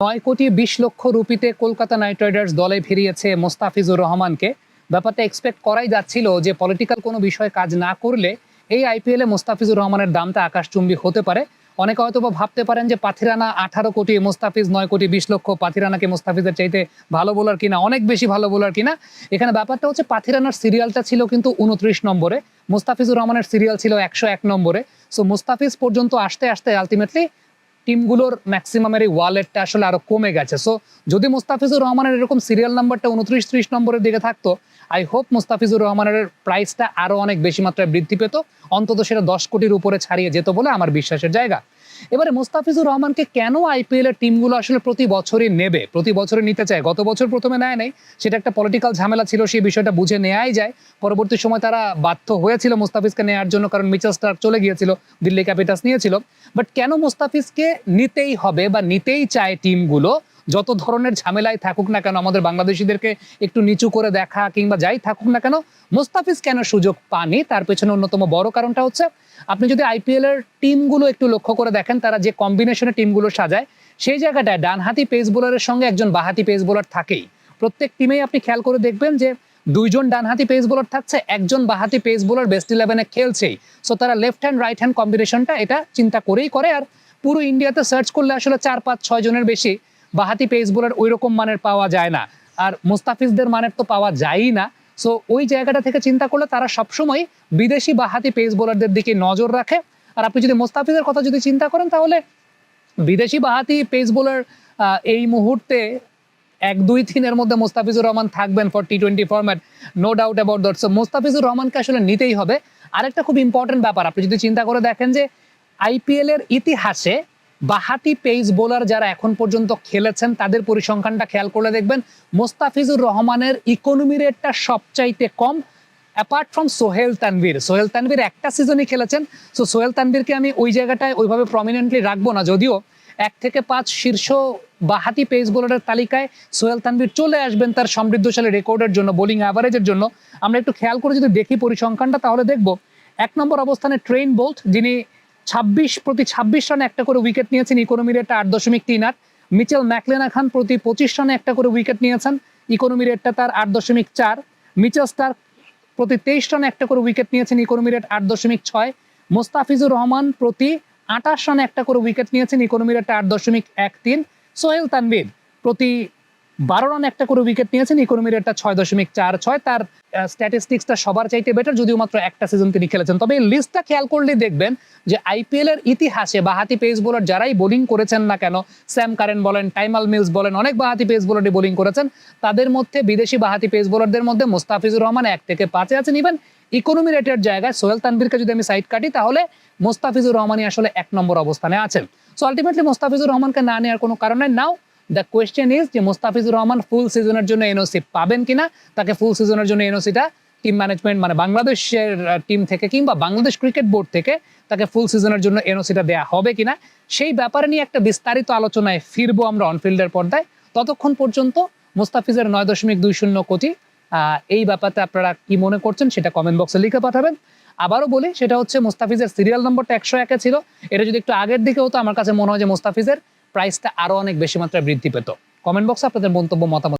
নয় কোটি বিশ লক্ষ রুপিতে কলকাতা নাইট রাইডার্স দলে ফিরিয়েছে মোস্তাফিজুর রহমানকে। ব্যাপারটা এক্সপেক্ট করাই যাচ্ছিল যে পলিটিক্যাল কোনো বিষয়ে কাজ না করলে এই আইপিএলে মোস্তাফিজুর রহমানের দামটা আকাশচুম্বী হতে পারে। অনেকে হয়তো ভাবতে পারেন যে পাথিরানা আঠারো কোটি মোস্তাফিজ, নয় কোটি বিশ লক্ষ পাথিরানাকে মোস্তাফিজের চাইতে ভালো বোলার কিনা, অনেক বেশি ভালো বোলার কিনা। এখানে ব্যাপারটা হচ্ছে পাথিরানার সিরিয়ালটা ছিল কিন্তু উনত্রিশ নম্বরে, মোস্তাফিজুর রহমানের সিরিয়াল ছিল একশো এক নম্বরে। সো মোস্তাফিজ পর্যন্ত আসতে আসতে আলটিমেটলি টিমগুলোর ম্যাক্সিমামের এই ওয়ালেটটা আসলে আরও কমে গেছে। সো যদি মুস্তাফিজুর রহমানের এরকম সিরিয়াল নাম্বারটা উনত্রিশ, ত্রিশ নম্বরের দিকে থাকতো আই হোপ মুস্তাফিজুর রহমানের প্রাইসটা আরও অনেক বেশি মাত্রায় বৃদ্ধি পেত। অন্তত সেটা দশ কোটির উপরে ছাড়িয়ে যেত বলে আমার বিশ্বাসের জায়গা। এবারে মোস্তাফিজুর রহমানকে কেন আইপিএল এর টিমগুলো আসলে প্রতি বছরই নেবে? প্রতি বছরে নিতে চায়? গত বছর প্রথমে নেয় নেই। সেটা একটা পলিটিক্যাল ঝামেলা ছিল, সেই বিষয়টা বুঝে নেওয়াই যায়। পরবর্তী সময় তারা বাধ্য হয়েছিল মুস্তাফিজকে নেওয়ার জন্য, কারণ মিচেল স্টার চলে গিয়েছিল, দিল্লি ক্যাপিটালস নিয়েছিল। বাট কেন মুস্তাফিজকে নিতেই হবে বা নিতেই চায় টিমগুলো? যত ধরনের ঝামেলাই থাকুক না কেন, আমাদের বাংলাদেশিদেরকে একটু নিচু করে দেখা কিংবা যাই থাকুক না কেন, মুস্তাফিজ কেন সুযোগ পানি তার পেছনে অন্যতম বড় কারণটা হচ্ছে, আপনি যদি আইপিএল এর টিমগুলো একটু লক্ষ্য করে দেখেন, তারা যে কম্বিনেশনে টিমগুলো সাজায়, সেই জায়গাটায় ডানহাতি পেস বোলারের সঙ্গে একজন বাহাতি পেস বোলার থাকেই। প্রত্যেক টিমেই আপনি খেয়াল করে দেখবেন যে, দুইজন ডানহাতি পেস বোলার থাকছে, একজন বাহাতি পেস বোলার বেস্ট ইলেভেনে খেলছেই। সো তারা লেফট হ্যান্ড রাইট হ্যান্ড কম্বিনেশনটা এটা চিন্তা করেই করে, আর পুরো ইন্ডিয়াতে সার্চ করলে আসলে চার, পাঁচ, ছয় জনের বেশি বাহাতি পেস বোলার ওই রকম মানের পাওয়া যায় না। আর মুস্তাফিজদের মানের তো পাওয়া যায়ই না। সো ওই জায়গাটা থেকে চিন্তা করলে তারা সবসময় বিদেশি বাহাতি পেস বোলারদের দিকে নজর রাখে। আর আপনি যদি মুস্তাফিজের কথা যদি চিন্তা করেন, তাহলে বিদেশি বাহাতি পেস বোলার এই মুহূর্তে এক, দুই দিনের মধ্যে মোস্তাফিজুর রহমান থাকবেন for T twenty format no doubt about that so Mustafizur রহমানকে আসলে নিতেই হবে। আরেকটা খুব ইম্পর্টেন্ট ব্যাপার, আপনি যদি চিন্তা করে দেখেন যে আইপিএল এর ইতিহাসে বাহাতি পেস বোলার যারা এখন পর্যন্ত খেলেছেন, তাদের পরিসংখ্যানটা খেয়াল করলে দেখবেন, মোস্তাফিজুর রহমানের ইকোনমি রেটটা সবচাইতে কম অ্যাপার্ট ফ্রম সোহেল তানভীর। সোহেল তানভীর একটা সিজনই খেলেছেন সো সোহেল তানভীরকে আমি ওই জায়গাটায় ওইভাবে প্রমিনেন্টলি রাখব না। যদিও এক থেকে পাঁচ শীর্ষ বাহাতি পেস বোলারের তালিকায় সোহেল তানভীর চলে আসবেন তার সমৃদ্ধশালী রেকর্ডের জন্য বোলিং অ্যাভারেজের জন্য। আমরা একটু খেয়াল করে যদি দেখি পরিসংখ্যানটা, তাহলে দেখব, এক নম্বর অবস্থানে ট্রেন বোল্ট যিনি ছাব্বিশ, প্রতি ছাব্বিশ রানে একটা করে উইকেট নিয়েছেন ইকোনমি রেটটা আট দশমিক তিন আট। মিচেল ম্যাকলেনা খান প্রতি পঁচিশ রানে একটা করে উইকেট নিয়েছেন ইকোনমি রেটটা তার আট দশমিক চার। মিচেল স্টার প্রতি তেইশ রানে একটা করে উইকেট নিয়েছেন ইকোনমি রেট আট দশমিক ছয়। মোস্তাফিজুর রহমান প্রতি আঠাশ রানে একটা করে উইকেট নিয়েছেন ইকোনমি রেটটা আট দশমিক এক তিন। সোহেল তানভীর প্রতি বারো রানে একটা করে উইকেট নিয়েছেন। ইকোনমি রেটটা ছয় দশমিক চার ছয়। তার স্ট্যাটিস্টিক্সটা সবার চাইতে বেটার যদিও মাত্র একটা সিজন তিনি খেলেছেন। তবে এই লিস্টটা খেয়াল করলেই দেখবেন যে আইপিএল এর ইতিহাসে বাহাতি পেস বোলার যারাই বোলিং করেছেন না কেন স্যাম কারেন বলেন টাইমাল মিলস বলেন, অনেক বাহাতি পেস বোলারই বোলিং করেছেন। তাদের মধ্যে বিদেশি বাহাতি পেস বোলারদের মধ্যে মোস্তাফিজুর রহমান এক থেকে পাঁচে আছেন। ইভেন ইকোনমি রেটের জায়গায় সোহেল তানভীরকে যদি আমি সাইড কাটি, তাহলে মোস্তাফিজুর রহমানই আসলে এক নম্বর অবস্থানে আছেন। সো আলটিমেটলি মোস্তাফিজুর রহমানকে না নেওয়ার কোনো কারণে নাও দ্য কোয়েশ্চেন ইজ যে মোস্তাফিজুর রহমান ফুল সিজনের জন্য এনওসি পাবেন কিনা? তাকে ফুল সিজনের জন্য এনওসিটা টিম ম্যানেজমেন্ট মানে বাংলাদেশের টিম থেকে কিংবা বাংলাদেশ ক্রিকেট বোর্ড থেকে তাকে ফুল সিজনের জন্য এনওসিটা দেওয়া হবে কিনা? সেই ব্যাপারে নিয়ে একটা বিস্তারিত আলোচনায় ফিরবো আমরা অনফিল্ডের পর্দায়। ততক্ষণ পর্যন্ত মোস্তাফিজের নয় দশমিক দুই শূন্য কোটি এই ব্যাপারটা আপনারা কি মনে করছেন সেটা কমেন্ট বক্সে লিখে পাঠাবেন। আবারও বলি, সেটা হচ্ছে মোস্তাফিজের সিরিয়াল নম্বরটা একশো একে ছিল। এটা যদি একটু আগের দিকে হতো আমার কাছে মনে হয় যে মোস্তাফিজের প্রাইসটা আরও অনেক বেশি মাত্রায় বৃদ্ধি পেত। কমেন্ট বক্সে আপনাদের মন্তব্য মতামত